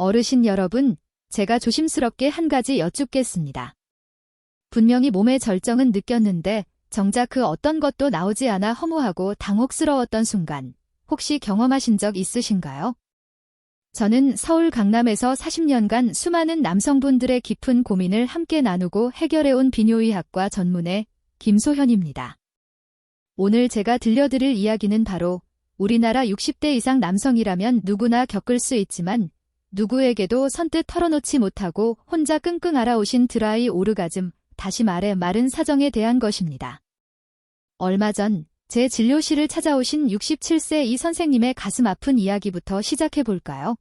어르신 여러분, 제가 조심스럽게 한 가지 여쭙겠습니다. 분명히 몸의 절정은 느꼈는데 정작 그 어떤 것도 나오지 않아 허무하고 당혹스러웠던 순간 혹시 경험하신 적 있으신가요? 저는 서울 강남에서 40년간 수많은 남성분들의 깊은 고민을 함께 나누고 해결해온 비뇨의학과 전문의 김소현입니다. 오늘 제가 들려드릴 이야기는 바로 우리나라 60대 이상 남성이라면 누구나 겪을 수 있지만 누구에게도 선뜻 털어놓지 못하고 혼자 끙끙 앓아오신 드라이 오르가즘, 다시 말해 마른 사정에 대한 것입니다. 얼마 전 제 진료실을 찾아오신 67세 이 선생님의 가슴 아픈 이야기부터 시작해 볼까요?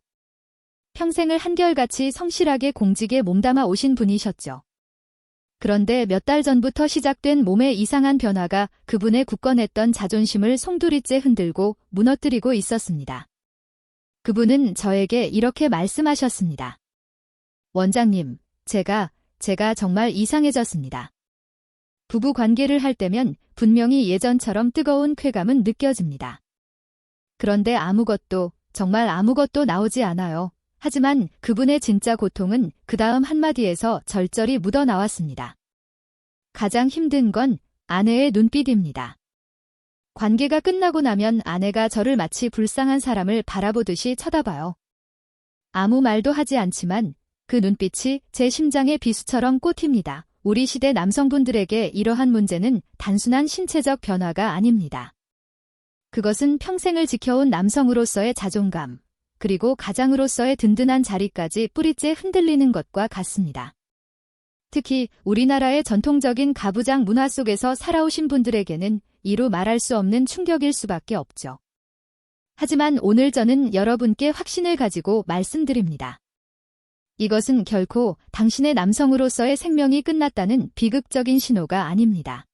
평생을 한결같이 성실하게 공직에 몸담아 오신 분이셨죠. 그런데 몇 달 전부터 시작된 몸의 이상한 변화가 그분의 굳건했던 자존심을 송두리째 흔들고 무너뜨리고 있었습니다. 그분은 저에게 이렇게 말씀하셨습니다. 원장님, 제가, 제가 정말 이상해졌습니다. 부부 관계를 할 때면 분명히 예전처럼 뜨거운 쾌감은 느껴집니다. 그런데 아무것도, 정말 아무것도 나오지 않아요. 하지만 그분의 진짜 고통은 그 다음 한마디에서 절절히 묻어 나왔습니다. 가장 힘든 건 아내의 눈빛입니다. 관계가 끝나고 나면 아내가 저를 마치 불쌍한 사람을 바라보듯이 쳐다봐요. 아무 말도 하지 않지만 그 눈빛이 제 심장의 비수처럼 꽂힙니다. 우리 시대 남성분들에게 이러한 문제는 단순한 신체적 변화가 아닙니다. 그것은 평생을 지켜온 남성으로서의 자존감, 그리고 가장으로서의 든든한 자리까지 뿌리째 흔들리는 것과 같습니다. 특히 우리나라의 전통적인 가부장 문화 속에서 살아오신 분들에게는 이루 말할 수 없는 충격일 수밖에 없죠. 하지만 오늘 저는 여러분께 확신을 가지고 말씀드립니다. 이것은 결코 당신의 남성으로서의 생명이 끝났다는 비극적인 신호가 아닙니다.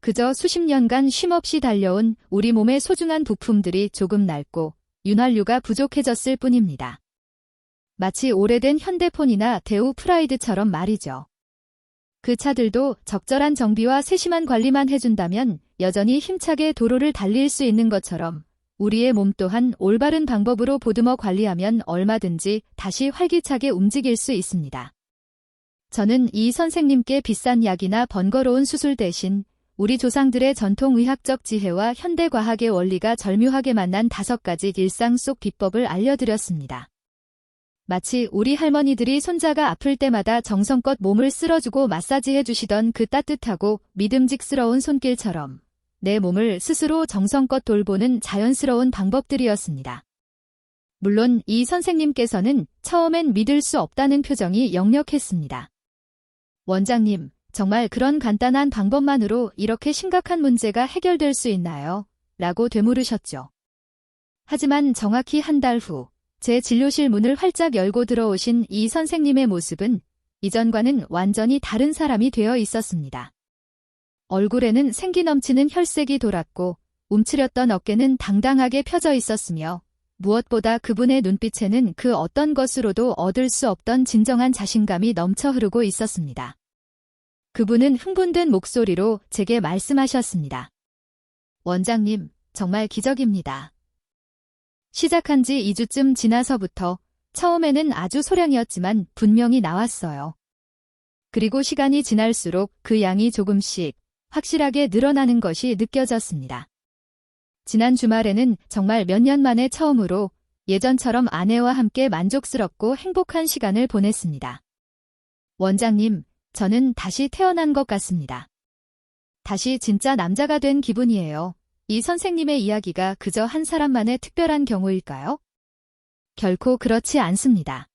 그저 수십 년간 쉼없이 달려온 우리 몸의 소중한 부품들이 조금 낡고 윤활유가 부족해졌을 뿐입니다. 마치 오래된 현대폰이나 대우 프라이드처럼 말이죠. 그 차들도 적절한 정비와 세심한 관리만 해준다면 여전히 힘차게 도로를 달릴 수 있는 것처럼 우리의 몸 또한 올바른 방법으로 보듬어 관리하면 얼마든지 다시 활기차게 움직일 수 있습니다. 저는 이 선생님께 비싼 약이나 번거로운 수술 대신 우리 조상들의 전통 의학적 지혜와 현대 과학의 원리가 절묘하게 만난 다섯 가지 일상 속 비법을 알려드렸습니다. 마치 우리 할머니들이 손자가 아플 때마다 정성껏 몸을 쓸어주고 마사지해 주시던 그 따뜻하고 믿음직스러운 손길처럼 내 몸을 스스로 정성껏 돌보는 자연스러운 방법들이었습니다. 물론 이 선생님께서는 처음엔 믿을 수 없다는 표정이 역력했습니다. 원장님, 정말 그런 간단한 방법만으로 이렇게 심각한 문제가 해결될 수 있나요? 라고 되물으셨죠. 하지만 정확히 한 달 후, 제 진료실 문을 활짝 열고 들어오신 이 선생님의 모습은 이전과는 완전히 다른 사람이 되어 있었습니다. 얼굴에는 생기 넘치는 혈색이 돌았고 움츠렸던 어깨는 당당하게 펴져 있었으며 무엇보다 그분의 눈빛에는 그 어떤 것으로도 얻을 수 없던 진정한 자신감이 넘쳐 흐르고 있었습니다. 그분은 흥분된 목소리로 제게 말씀하셨습니다. 원장님, 정말 기적입니다. 시작한 지 2주쯤 지나서부터 처음에는 아주 소량이었지만 분명히 나왔어요. 그리고 시간이 지날수록 그 양이 조금씩 확실하게 늘어나는 것이 느껴졌습니다. 지난 주말에는 정말 몇 년 만에 처음으로 예전처럼 아내와 함께 만족스럽고 행복한 시간을 보냈습니다. 원장님, 저는 다시 태어난 것 같습니다. 다시 진짜 남자가 된 기분이에요. 이 선생님의 이야기가 그저 한 사람만의 특별한 경우일까요? 결코 그렇지 않습니다.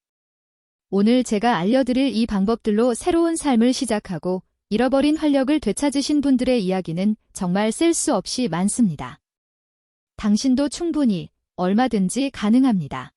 오늘 제가 알려드릴 이 방법들로 새로운 삶을 시작하고 잃어버린 활력을 되찾으신 분들의 이야기는 정말 셀수 없이 많습니다. 당신도 충분히 얼마든지 가능합니다.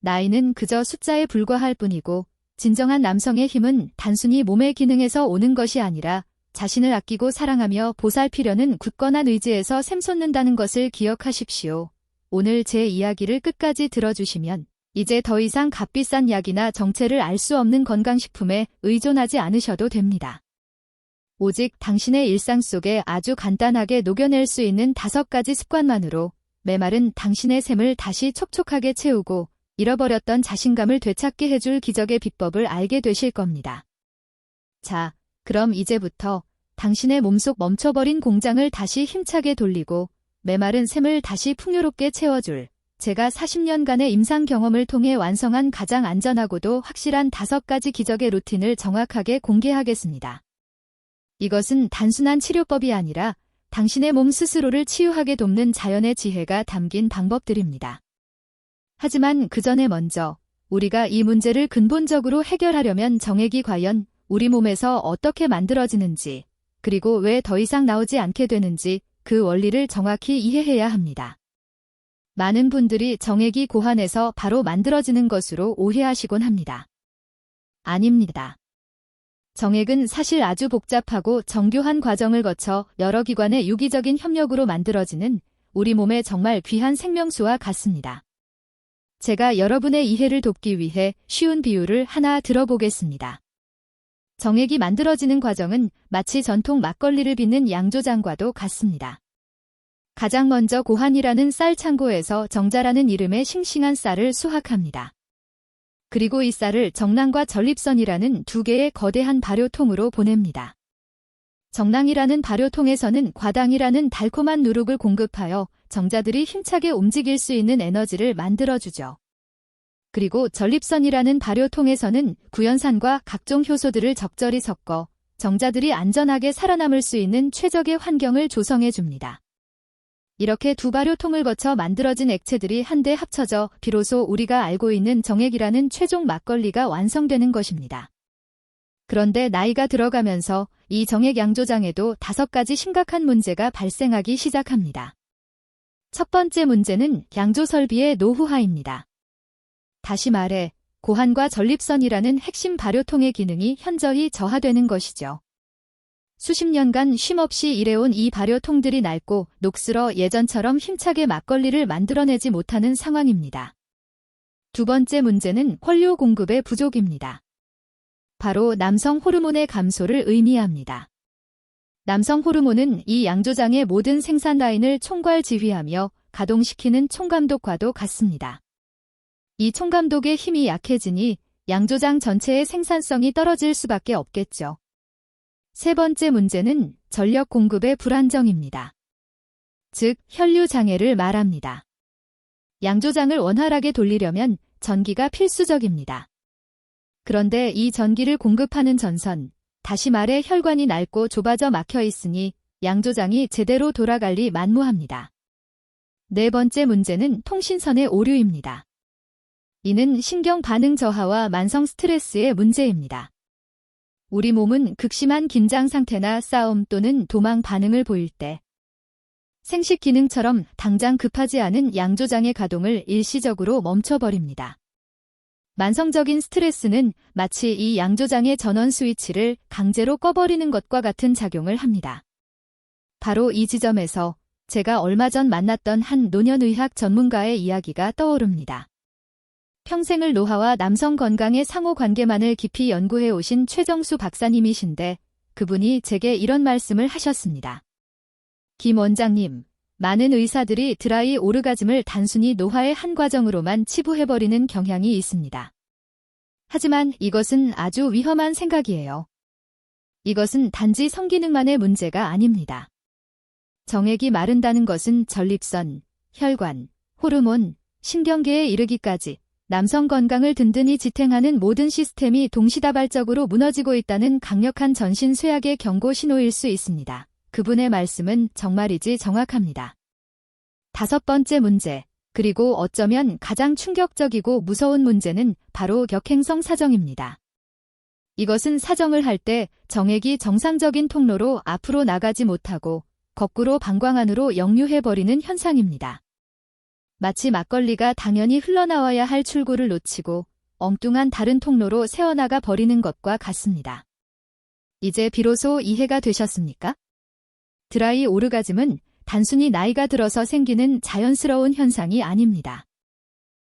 나이는 그저 숫자에 불과할 뿐이고 진정한 남성의 힘은 단순히 몸의 기능에서 오는 것이 아니라 자신을 아끼고 사랑하며 보살피려는 굳건한 의지에서 샘솟는다는 것을 기억하십시오. 오늘 제 이야기를 끝까지 들어주시면 이제 더 이상 값비싼 약이나 정체를 알 수 없는 건강식품에 의존하지 않으셔도 됩니다. 오직 당신의 일상 속에 아주 간단하게 녹여낼 수 있는 다섯 가지 습관만으로 메마른 당신의 샘을 다시 촉촉하게 채우고 잃어버렸던 자신감을 되찾게 해줄 기적의 비법을 알게 되실 겁니다. 자, 그럼 이제부터 당신의 몸속 멈춰버린 공장을 다시 힘차게 돌리고 메마른 샘을 다시 풍요롭게 채워줄 제가 40년간의 임상 경험을 통해 완성한 가장 안전하고도 확실한 다섯 가지 기적의 루틴을 정확하게 공개하겠습니다. 이것은 단순한 치료법이 아니라 당신의 몸 스스로를 치유하게 돕는 자연의 지혜가 담긴 방법들입니다. 하지만 그 전에 먼저 우리가 이 문제를 근본적으로 해결하려면 정액이 과연 우리 몸에서 어떻게 만들어지는지, 그리고 왜 더 이상 나오지 않게 되는지 그 원리를 정확히 이해해야 합니다. 많은 분들이 정액이 고환에서 바로 만들어지는 것으로 오해하시곤 합니다. 아닙니다. 정액은 사실 아주 복잡하고 정교한 과정을 거쳐 여러 기관의 유기적인 협력으로 만들어지는 우리 몸의 정말 귀한 생명수와 같습니다. 제가 여러분의 이해를 돕기 위해 쉬운 비유를 하나 들어보겠습니다. 정액이 만들어지는 과정은 마치 전통 막걸리를 빚는 양조장과도 같습니다. 가장 먼저 고한이라는 쌀 창고에서 정자라는 이름의 싱싱한 쌀을 수확합니다. 그리고 이 쌀을 정랑과 전립선이라는 두 개의 거대한 발효통으로 보냅니다. 정랑이라는 발효통에서는 과당이라는 달콤한 누룩을 공급하여 정자들이 힘차게 움직일 수 있는 에너지를 만들어주죠. 그리고 전립선이라는 발효통에서는 구연산과 각종 효소들을 적절히 섞어 정자들이 안전하게 살아남을 수 있는 최적의 환경을 조성해 줍니다. 이렇게 두 발효통을 거쳐 만들어진 액체들이 한데 합쳐져 비로소 우리가 알고 있는 정액이라는 최종 막걸리가 완성되는 것입니다. 그런데 나이가 들어가면서 이 정액 양조장에도 다섯 가지 심각한 문제가 발생하기 시작합니다. 첫 번째 문제는 양조 설비의 노후화입니다. 다시 말해 고환과 전립선이라는 핵심 발효통의 기능이 현저히 저하되는 것이죠. 수십 년간 쉼없이 일해온 이 발효통들이 낡고 녹슬어 예전처럼 힘차게 막걸리를 만들어내지 못하는 상황입니다. 두 번째 문제는 헐류 공급의 부족입니다. 바로 남성 호르몬의 감소를 의미합니다. 남성 호르몬은 이 양조장의 모든 생산 라인을 총괄 지휘하며 가동시키는 총감독과도 같습니다. 이 총감독의 힘이 약해지니 양조장 전체의 생산성이 떨어질 수밖에 없겠죠. 세 번째 문제는 전력 공급의 불안정입니다. 즉, 혈류 장애를 말합니다. 양조장을 원활하게 돌리려면 전기가 필수적입니다. 그런데 이 전기를 공급하는 전선, 다시 말해 혈관이 낡고 좁아져 막혀 있으니 양조장이 제대로 돌아갈 리 만무합니다. 네 번째 문제는 통신선의 오류입니다. 이는 신경 반응 저하와 만성 스트레스의 문제입니다. 우리 몸은 극심한 긴장 상태나 싸움 또는 도망 반응을 보일 때 생식 기능처럼 당장 급하지 않은 양조장의 가동을 일시적으로 멈춰버립니다. 만성적인 스트레스는 마치 이 양조장의 전원 스위치를 강제로 꺼버리는 것과 같은 작용을 합니다. 바로 이 지점에서 제가 얼마 전 만났던 한 노년의학 전문가의 이야기가 떠오릅니다. 평생을 노화와 남성 건강의 상호 관계만을 깊이 연구해 오신 최정수 박사님이신데 그분이 제게 이런 말씀을 하셨습니다. 김 원장님, 많은 의사들이 드라이 오르가즘을 단순히 노화의 한 과정으로만 치부해버리는 경향이 있습니다. 하지만 이것은 아주 위험한 생각이에요. 이것은 단지 성기능만의 문제가 아닙니다. 정액이 마른다는 것은 전립선, 혈관, 호르몬, 신경계에 이르기까지 남성 건강을 든든히 지탱하는 모든 시스템이 동시다발적으로 무너지고 있다는 강력한 전신 쇠약의 경고 신호일 수 있습니다. 그분의 말씀은 정말이지 정확합니다. 다섯 번째 문제, 그리고 어쩌면 가장 충격적이고 무서운 문제는 바로 격행성 사정입니다. 이것은 사정을 할 때 정액이 정상적인 통로로 앞으로 나가지 못하고 거꾸로 방광 안으로 역류해버리는 현상입니다. 마치 막걸리가 당연히 흘러나와야 할 출구를 놓치고 엉뚱한 다른 통로로 새어나가 버리는 것과 같습니다. 이제 비로소 이해가 되셨습니까? 드라이 오르가즘은 단순히 나이가 들어서 생기는 자연스러운 현상이 아닙니다.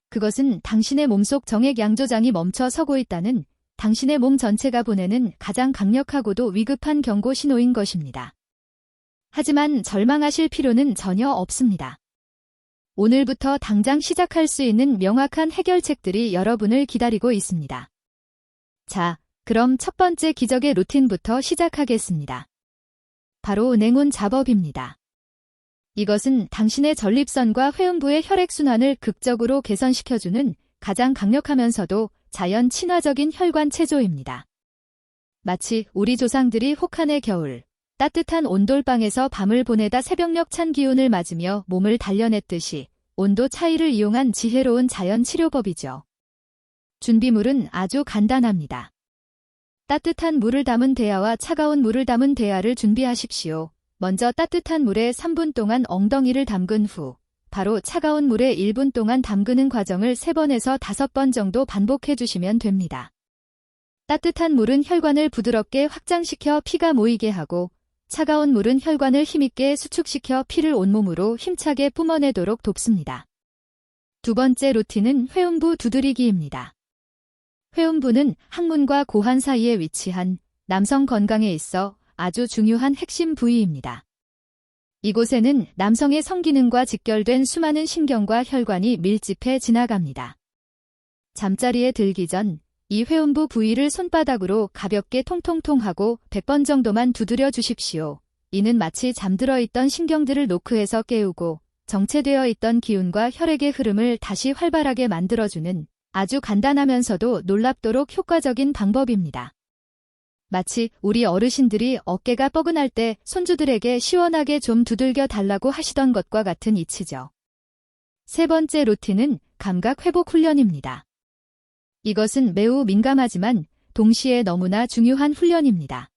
그것은 당신의 몸속 정액 양조장이 멈춰 서고 있다는 당신의 몸 전체가 보내는 가장 강력하고도 위급한 경고 신호인 것입니다. 하지만 절망하실 필요는 전혀 없습니다. 오늘부터 당장 시작할 수 있는 명확한 해결책들이 여러분을 기다리고 있습니다. 자, 그럼 첫 번째 기적의 루틴부터 시작하겠습니다. 바로 냉온 작업입니다. 이것은 당신의 전립선과 회음부의 혈액순환을 극적으로 개선시켜주는 가장 강력하면서도 자연 친화적인 혈관 체조입니다. 마치 우리 조상들이 혹한의 겨울, 따뜻한 온돌방에서 밤을 보내다 새벽녘 찬 기운을 맞으며 몸을 단련했듯이 온도 차이를 이용한 지혜로운 자연 치료법이죠. 준비물은 아주 간단합니다. 따뜻한 물을 담은 대야와 차가운 물을 담은 대야를 준비하십시오. 먼저 따뜻한 물에 3분 동안 엉덩이를 담근 후 바로 차가운 물에 1분 동안 담그는 과정을 3번에서 5번 정도 반복해 주시면 됩니다. 따뜻한 물은 혈관을 부드럽게 확장시켜 피가 모이게 하고 차가운 물은 혈관을 힘있게 수축시켜 피를 온몸으로 힘차게 뿜어내도록 돕습니다. 두 번째 루틴은 회음부 두드리기입니다. 회음부는 항문과 고환 사이에 위치한 남성 건강에 있어 아주 중요한 핵심 부위입니다. 이곳에는 남성의 성기능과 직결된 수많은 신경과 혈관이 밀집해 지나갑니다. 잠자리에 들기 전 이 회음부 부위를 손바닥으로 가볍게 통통통 하고 100번 정도만 두드려 주십시오. 이는 마치 잠들어 있던 신경들을 노크해서 깨우고 정체되어 있던 기운과 혈액의 흐름을 다시 활발하게 만들어주는 아주 간단하면서도 놀랍도록 효과적인 방법입니다. 마치 우리 어르신들이 어깨가 뻐근할 때 손주들에게 시원하게 좀 두들겨 달라고 하시던 것과 같은 이치죠. 세 번째 루틴은 감각 회복 훈련입니다. 이것은 매우 민감하지만 동시에 너무나 중요한 훈련입니다.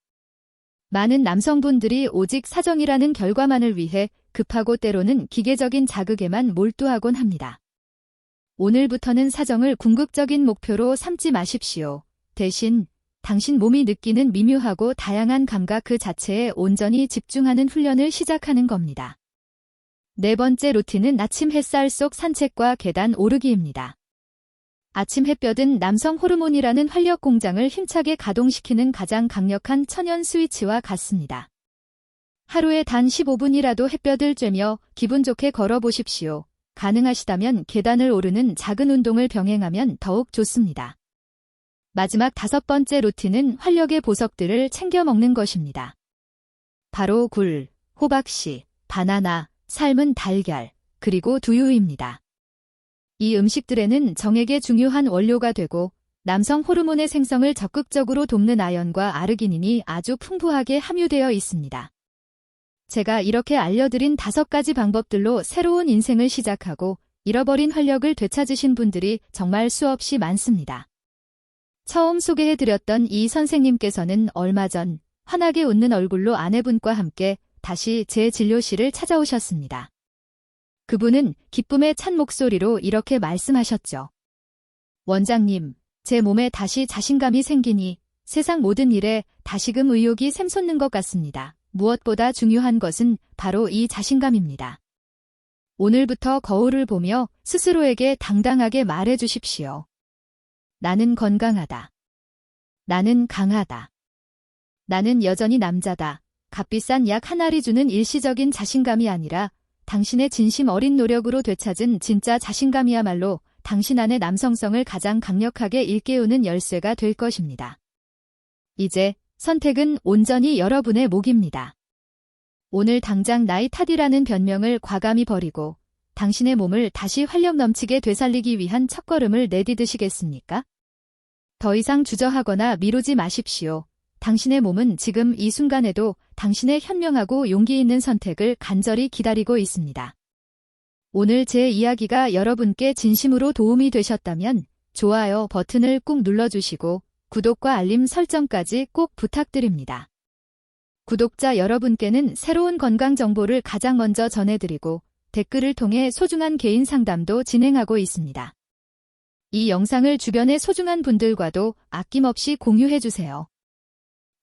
많은 남성분들이 오직 사정이라는 결과만을 위해 급하고 때로는 기계적인 자극에만 몰두하곤 합니다. 오늘부터는 사정을 궁극적인 목표로 삼지 마십시오. 대신 당신 몸이 느끼는 미묘하고 다양한 감각 그 자체에 온전히 집중하는 훈련을 시작하는 겁니다. 네 번째 루틴은 아침 햇살 속 산책과 계단 오르기입니다. 아침 햇볕은 남성 호르몬이라는 활력 공장을 힘차게 가동시키는 가장 강력한 천연 스위치와 같습니다. 하루에 단 15분이라도 햇볕을 쬐며 기분 좋게 걸어보십시오. 가능하시다면 계단을 오르는 작은 운동을 병행하면 더욱 좋습니다. 마지막 다섯 번째 루틴은 활력의 보석들을 챙겨 먹는 것입니다. 바로 굴, 호박씨, 바나나, 삶은 달걀, 그리고 두유입니다. 이 음식들에는 정액의 중요한 원료가 되고 남성 호르몬의 생성을 적극적으로 돕는 아연과 아르기닌이 아주 풍부하게 함유되어 있습니다. 제가 이렇게 알려드린 다섯 가지 방법들로 새로운 인생을 시작하고 잃어버린 활력을 되찾으신 분들이 정말 수없이 많습니다. 처음 소개해드렸던 이 선생님께서는 얼마 전 환하게 웃는 얼굴로 아내분과 함께 다시 제 진료실을 찾아오셨습니다. 그분은 기쁨에 찬 목소리로 이렇게 말씀하셨죠. 원장님, 제 몸에 다시 자신감이 생기니 세상 모든 일에 다시금 의욕이 샘솟는 것 같습니다. 무엇보다 중요한 것은 바로 이 자신감입니다. 오늘부터 거울을 보며 스스로에게 당당하게 말해 주십시오. 나는 건강하다. 나는 강하다. 나는 여전히 남자다. 값비싼 약 하나를 주는 일시적인 자신감이 아니라 당신의 진심 어린 노력으로 되찾은 진짜 자신감이야말로 당신 안의 남성성을 가장 강력하게 일깨우는 열쇠가 될 것입니다. 이제 선택은 온전히 여러분의 목입니다. 오늘 당장 나이 탓이라는 변명을 과감히 버리고 당신의 몸을 다시 활력 넘치게 되살리기 위한 첫걸음을 내디드시겠습니까? 더 이상 주저하거나 미루지 마십시오. 당신의 몸은 지금 이 순간에도 당신의 현명하고 용기 있는 선택을 간절히 기다리고 있습니다. 오늘 제 이야기가 여러분께 진심으로 도움이 되셨다면 좋아요 버튼을 꾹 눌러주시고 구독과 알림 설정까지 꼭 부탁드립니다. 구독자 여러분께는 새로운 건강 정보를 가장 먼저 전해드리고 댓글을 통해 소중한 개인 상담도 진행하고 있습니다. 이 영상을 주변의 소중한 분들과도 아낌없이 공유해주세요.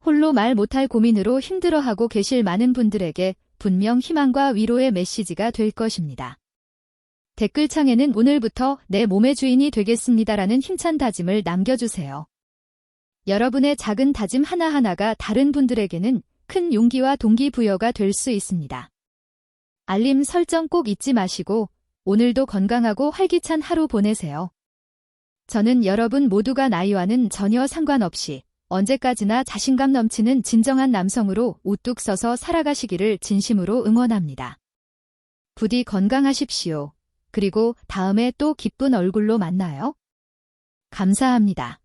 홀로 말 못할 고민으로 힘들어하고 계실 많은 분들에게 분명 희망과 위로의 메시지가 될 것입니다. 댓글창에는 오늘부터 내 몸의 주인이 되겠습니다라는 힘찬 다짐을 남겨주세요. 여러분의 작은 다짐 하나하나가 다른 분들에게는 큰 용기와 동기부여가 될 수 있습니다. 알림 설정 꼭 잊지 마시고 오늘도 건강하고 활기찬 하루 보내세요. 저는 여러분 모두가 나이와는 전혀 상관없이 언제까지나 자신감 넘치는 진정한 남성으로 우뚝 서서 살아가시기를 진심으로 응원합니다. 부디 건강하십시오. 그리고 다음에 또 기쁜 얼굴로 만나요. 감사합니다.